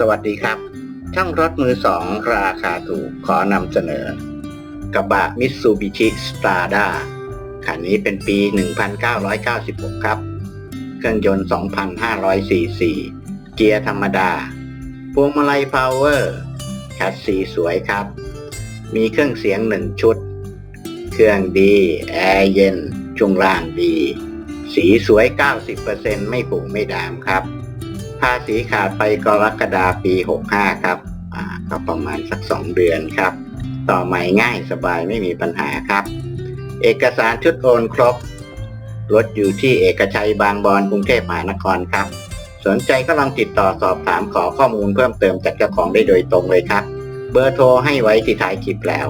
สวัสดีครับ ช่างรถมือสองราคาถูกขอนำเสนอ กระบะมิตซูบิชิสตาร์ดาคันนี้เป็นปี 1996 ครับ เครื่องยนต์2,500ซีซีเกียร์ธรรมดา พวงมาลัยพาวเวอร์แคสซีสวยครับ มีเครื่องเสียงหนึ่งชุด เครื่องดี แอร์เย็น ช่วงล่างดี สีสวย 90%ไม่ผูไม่ดามครับ ภาษีขาดไปกรกฎาปี 65 ครับ อ่าก็ประมาณสัก 2 เดือนครับ ต่อใหม่ง่ายสบายไม่มีปัญหาครับ เอกสารชุดโอนครบรถอยู่ที่เอกชัยบางบอนกรุงเทพมหานครครับ สนใจก็ลองติดต่อสอบถามขอข้อมูลเพิ่มเติมจากเจ้าของได้โดยตรงเลยครับ เบอร์โทรให้ไว้ที่ท้ายคลิปแล้ว